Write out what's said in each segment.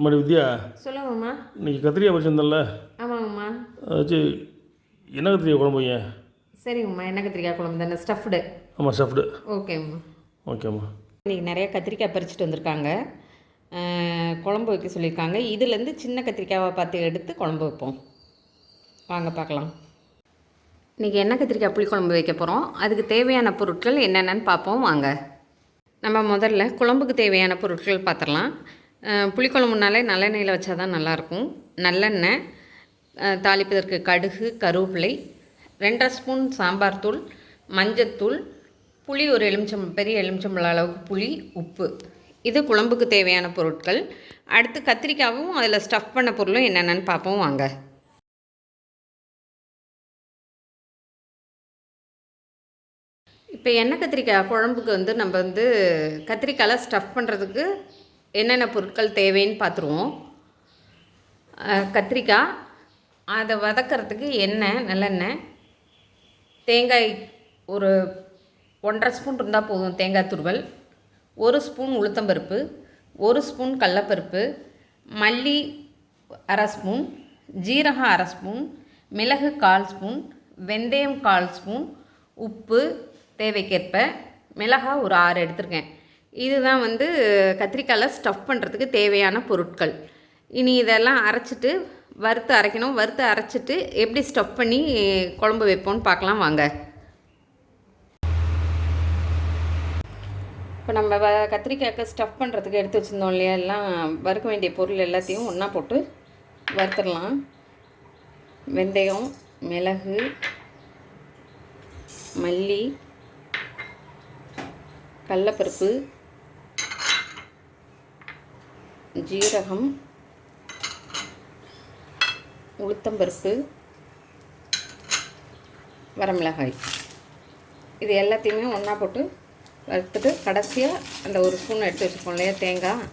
அம்மாடி வித்யா சொல்லுங்கம்மா இன்னைக்கு கத்திரிக்காய் பறிச்சிருந்தல ஆமாங்கம்மா வச்சு என்ன கத்திரிக்காய் குழம்பு வைங்க? சரிங்கம்மா எண்ணெய் கத்திரிக்காய் குழம்பு? தானே ஸ்டஃப்டு ஆமாம் சாப்பிடு ஓகேம்மா ஓகேம்மா இன்றைக்கி நிறைய கத்திரிக்காய் பறிச்சுட்டு வந்திருக்காங்க. குழம்பு வைக்க சொல்லியிருக்காங்க. இதுலேருந்து சின்ன கத்திரிக்காவை பார்த்து எடுத்து குழம்பு வைப்போம். வாங்க பார்க்கலாம். இன்றைக்கி எண்ணெய் கத்திரிக்காய் புளிக்குழம்பு வைக்க போகிறோம் அதுக்கு தேவையான பொருட்கள் என்னென்னு பார்ப்போம். வாங்க. நம்ம முதல்ல குழம்புக்கு தேவையான பொருட்கள் பார்த்துடலாம். புளிக்குழம்புனாலே நல்லெண்ணெயில் வச்சா தான் நல்லாயிருக்கும். நல்லெண்ணெய் தாளிப்பதற்கு கடுகு கருவேப்பிலை ரெண்டரை ஸ்பூன் சாம்பார் தூள் மஞ்சத்தூள் புளி ஒரு எலுமிச்சம் பெரிய எலுமிச்சம்பழ அளவுக்கு புளி உப்பு. இது குழம்புக்கு தேவையான பொருட்கள். அடுத்து கத்திரிக்காவும் அதில் ஸ்டஃப் பண்ண பொருளும் என்னென்னு பார்ப்போம் வாங்க. இப்போ எண்ணெய் கத்திரிக்காய் குழம்புக்கு வந்து நம்ம வந்து கத்திரிக்காயில் ஸ்டஃப் பண்ணுறதுக்கு என்னென்ன பொருட்கள் தேவைன்னு பார்த்துருவோம். கத்திரிக்காய் அதை வதக்கிறதுக்கு எண்ணெய் நல்லெண்ணெய் தேங்காய் ஒரு ஒன்றரை ஸ்பூன் இருந்தால் போதும் தேங்காய் துருவல் ஒரு ஸ்பூன் உளுத்தம்பருப்பு ஒரு ஸ்பூன் கடலப்பருப்பு மல்லி அரை ஸ்பூன் ஜீரகம் அரை ஸ்பூன் மிளகு கால் ஸ்பூன் வெந்தயம் கால் ஸ்பூன் உப்பு தேவைக்கேற்ப மிளகாய் ஒரு ஆறு எடுத்திருக்கேன். இதுதான் வந்து கத்திரிக்காயில் ஸ்டஃப் பண்ணுறதுக்கு தேவையான பொருட்கள். இனி இதெல்லாம் அரைச்சிட்டு வறுத்து அரைக்கணும். வறுத்து அரைச்சிட்டு எப்படி ஸ்டஃப் பண்ணி குழம்பு வைப்போம்னு பார்க்கலாம் வாங்க. இப்போ நம்ம வ கத்திரிக்காய்க்கு ஸ்டஃப் பண்ணுறதுக்கு எடுத்து வச்சுருந்தோம் இல்லையா? எல்லாம் வறுக்க வேண்டிய பொருள் எல்லாத்தையும் ஒன்றா போட்டு வறுத்துடலாம். வெந்தயம் மிளகு மல்லி கடலப்பருப்பு ஜீரகம் உளுத்தம்பருப்பு வரமிளகாய். இது எல்லாத்தையுமே ஒன்றா போட்டு வறுத்துட்டு கடைசியாக அந்த ஒரு ஸ்பூன் எடுத்து வச்சுருக்கோம் இல்லையா தேங்காய்.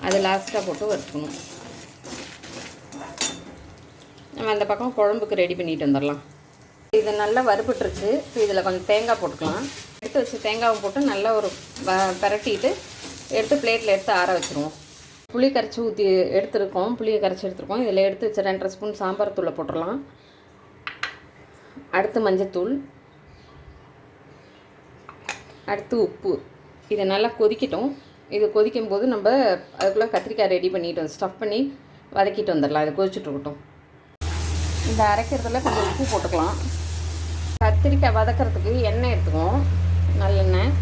அது லாஸ்ட்டாக போட்டு வறுத்துக்கணும் நம்ம அந்த பக்கம் குழம்புக்கு ரெடி பண்ணிட்டு வந்துடலாம் இது நல்லா வறுபட்டுருச்சு. இப்போ இதில் கொஞ்சம் தேங்காய் போட்டுக்கலாம். எடுத்து வச்சு தேங்காவை போட்டு நல்லா ஒரு வ- எடுத்து பிளேட்டில் எடுத்து ஆற வச்சுருவோம். புளி கரைச்சி ஊற்றி எடுத்துருக்கோம். புளியை கரைச்சி எடுத்துருக்கோம். இதில் எடுத்து வச்ச ரெண்டரை ஸ்பூன் சாம்பார் தூளை போட்டுடலாம். அடுத்து மஞ்சத்தூள். அடுத்து உப்பு. இதை நல்லா கொதிக்கட்டும். இது கொதிக்கும் போது நம்ம அதுக்குள்ளே கத்திரிக்காய் ரெடி பண்ணிட்டு ஸ்டஃப் பண்ணி வதக்கிட்டு வந்துடலாம். இதை கொதிச்சுட்டு இருக்கட்டும். இந்த அரைக்கிறதுல கொஞ்சம் உப்பு போட்டுக்கலாம். கத்திரிக்காய் வதக்கிறதுக்கு எண்ணெய் எடுத்துக்குவோம். நல்லெண்ணெய்.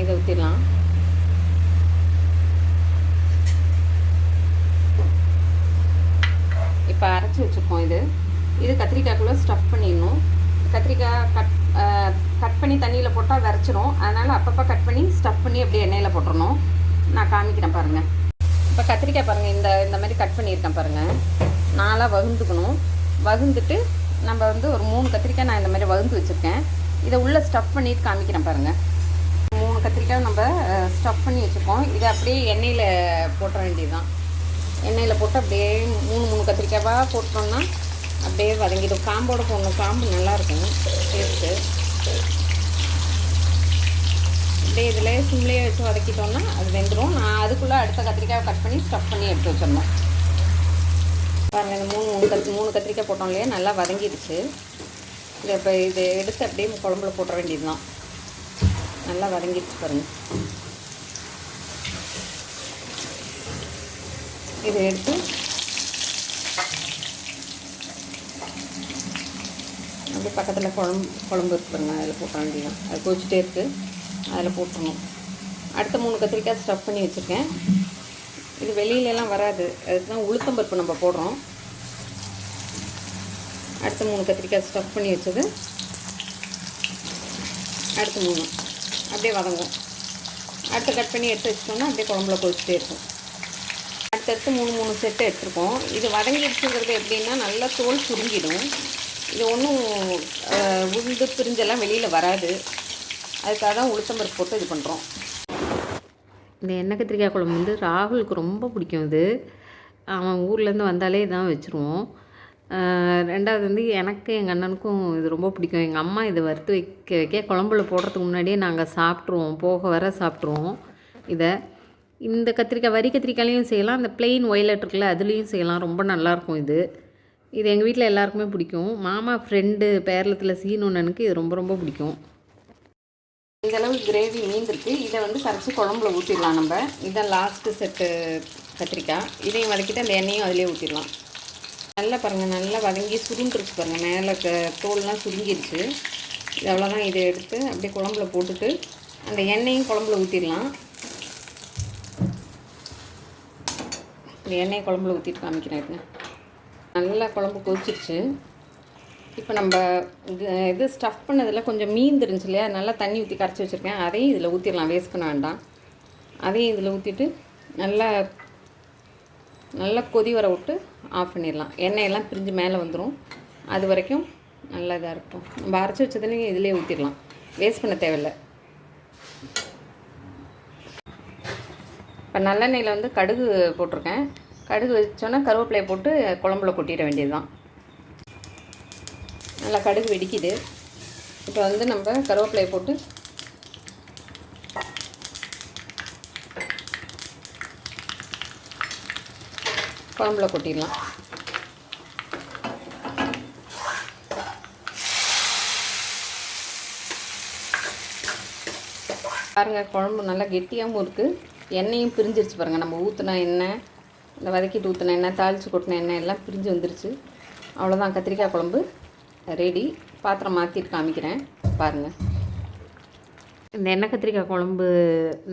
இதை ஊற்றிடலாம் இப்போ அரைச்சி வச்சுருக்கோம் இது. இது கத்திரிக்காய்க்குள்ளே ஸ்டஃப் பண்ணிடணும். கத்திரிக்காய் கட் கட் பண்ணி தண்ணியில் போட்டால் விரைச்சிரும் அதனால் அப்பப்போ கட் பண்ணி ஸ்டஃப் பண்ணி அப்படியே எண்ணெயில் போட்டுடணும் நான் காமிக்கிறேன் பாருங்கள் இப்போ கத்திரிக்காய் பாருங்கள் இந்த இந்த மாதிரி கட் பண்ணியிருக்கேன் பாருங்கள் நாலாக வகுந்துக்கணும். வகுந்துட்டு நம்ம வந்து ஒரு மூணு கத்திரிக்காய் நான் இந்த மாதிரி வகுந்து வச்சுருக்கேன். இதை உள்ளே ஸ்டஃப் பண்ணிட்டு காமிக்கிறேன் பாருங்கள் மூணு கத்திரிக்காய் நம்ம ஸ்டஃப் பண்ணி வச்சுருக்கோம். இதை அப்படியே எண்ணெயில் போட்டுற வேண்டியதுதான். எண்ணெயில் போட்டு அப்படியே மூணு மூணு கத்திரிக்காவாக போட்டோம்னா அப்படியே வதங்கிடும். காம்போட போடணும். காம்பு நல்லாயிருக்கும். டேஸ்ட்டு அப்படியே இதில் சிம்லேயே வச்சு வதக்கிட்டோம்னா அது வெந்துடும் நான் அதுக்குள்ளே அடுத்த கத்திரிக்காய் கட் பண்ணி ஸ்டஃப் பண்ணி எடுத்து வச்சிடணும். பாருங்கள் இந்த மூணு மூணு கத்தி மூணு கத்திரிக்காய் போட்டோம் இல்லையா? நல்லா வதங்கிடுச்சு. இதை இப்போ இதை எடுத்து அப்படியே குழம்புல போட்டுற வேண்டியது தான் நல்லா வதங்கிடுச்சு பாருங்கள் இதை எடுத்து அப்படியே பக்கத்தில் குழம்பு குழம்பு இருக்கு அதில் போட்ட வேண்டியதான் அது கொதிச்சுட்டே இருக்குது அதில் போட்டுருணும் அடுத்த மூணு கத்திரிக்காய் ஸ்டஃப் பண்ணி வச்சுருக்கேன். இது வெளியிலலாம் வராது. அதுக்கு தான் உளுத்தம்பருப்பு நம்ம போடுறோம். அடுத்த மூணு கத்திரிக்காய் ஸ்டஃப் பண்ணி வச்சது. அடுத்த மூணு. அப்படியே வதங்கும் அடுத்து கட் பண்ணி எடுத்து வச்சிட்டோம்னா அப்படியே குழம்புல கொதிச்சுட்டே இருக்கும். அடுத்தடுத்து மூணு மூணு செட்டு எடுத்துருக்கோம். இது வதங்கிடுச்சுங்கிறது எப்படின்னா நல்லா தோல் சுருங்கிடும். இது ஒன்றும் உளுந்து பிரிஞ்செல்லாம் வெளியில் வராது. அதுக்காக தான் உளுத்தம்பருப்பு போட்டு இது பண்ணுறோம் இந்த எண்ணெய் கத்திரிக்காய் குழம்பு வந்து ராகுலுக்கு ரொம்ப பிடிக்கும் இது. அவன் ஊர்லேருந்து வந்தாலே இதான் வச்சுருவோம். ரெண்டாவது வந்து எனக்கு எங்கள் அண்ணனுக்கும் இது ரொம்ப பிடிக்கும். எங்கள் அம்மா இதை வறுத்து வைக்க வைக்க குழம்புல போடுறதுக்கு முன்னாடியே நாங்கள் சாப்பிட்ருவோம் போக வர சாப்பிட்ருவோம் இதை இந்த கத்திரிக்காய் வரி கத்திரிக்காயிலையும் செய்யலாம். அந்த பிளெயின் ஒயலட் இருக்குல்ல அதுலேயும் செய்யலாம். ரொம்ப நல்லாயிருக்கும் இது. இது எங்கள் வீட்டில் எல்லாருக்குமே பிடிக்கும். மாமா ஃப்ரெண்டு பேரளத்தில் சீனொன்னனுக்கு இது ரொம்ப ரொம்ப பிடிக்கும். இந்தளவு கிரேவி மீந்திருக்கு இதை வந்து கரைச்சி குழம்புல ஊற்றிடலாம் நம்ம. இதான் லாஸ்ட்டு செட்டு கத்திரிக்காய். இதையும் வதக்கிட்டு அந்த எண்ணெயும் அதிலே ஊற்றிடலாம் நல்லா பாருங்கள் நல்லா வதங்கி சுருண்டுருச்சு பாருங்கள் மேலே தோல்லாம் சுருங்கிருச்சு. இது அவ்வளோதான் இதை எடுத்து அப்படியே குழம்புல போட்டுட்டு அந்த எண்ணெயும் குழம்புல ஊற்றிடலாம் இந்த எண்ணெயை குழம்புல ஊற்றிட்டு காமிக்கிறேன் நல்லா குழம்பு கொதிச்சிருச்சு. இப்போ நம்ம இது- இது ஸ்டஃப் பண்ணதில் கொஞ்சம் மீன் தெரிஞ்சு இல்லையா? நல்லா தண்ணி ஊற்றி கரைச்சி வச்சுருக்கேன். அதையும் இதில் ஊற்றிடலாம் வேஸ்ட் பண்ண வேண்டாம். அதையும் இதில் ஊற்றிட்டு நல்லா நல்லா கொதி வர விட்டு ஆஃப் பண்ணிடலாம். எண்ணெயெல்லாம் பிரிஞ்சு மேலே வந்துடும் அது வரைக்கும் நல்லா இதாக இருக்கும் நம்ம அரைச்சி வச்சதுலேயும் இதிலே ஊற்றிடலாம் வேஸ்ட் பண்ண தேவையில்லை. இப்போ நல்லெண்ணெயில் வந்து கடுகு போட்டிருக்கேன். கடுகு வச்சோன்னா கருவேப்பிலையை போட்டு குழம்புல கொட்டிட வேண்டியது தான் நல்லா கடுகு வெடிக்குது. இப்போ வந்து நம்ம கருவேப்பிலையை போட்டு குழம்புல கொட்டிடலாம். பாருங்கள் குழம்பு நல்லா கெட்டியாகவும் இருக்குது எண்ணெயும் பிரிஞ்சிருச்சு பாருங்கள் நம்ம ஊற்றின எண்ணெய். இந்த வதக்கிட்டு ஊற்றின எண்ணெய் தாளித்து கொட்டின எண்ணெய் எல்லாம் பிரிஞ்சு வந்துருச்சு. அவ்வளோதான் கத்திரிக்காய் குழம்பு. ரெடி. பாத்திரம் மாற்றிட்டு காமிக்கிறேன். பாருங்கள் இந்த எண்ணெய் கத்திரிக்காய் குழம்பு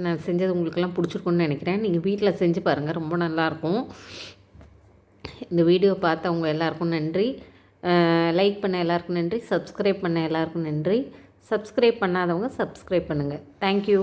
நான் செஞ்சது உங்களுக்கெல்லாம் பிடிச்சிருக்குன்னு நினைக்கிறேன். நீங்கள் வீட்டில் செஞ்சு பாருங்கள் ரொம்ப நல்லாயிருக்கும். இந்த வீடியோ பார்த்தவங்க எல்லாருக்கும் நன்றி. லைக் பண்ண எல்லாருக்கும் நன்றி. சப்ஸ்கிரைப் பண்ண எல்லாருக்கும் நன்றி. சப்ஸ்கிரைப் பண்ணாதவங்க சப்ஸ்கிரைப் பண்ணுங்கள் தேங்க்யூ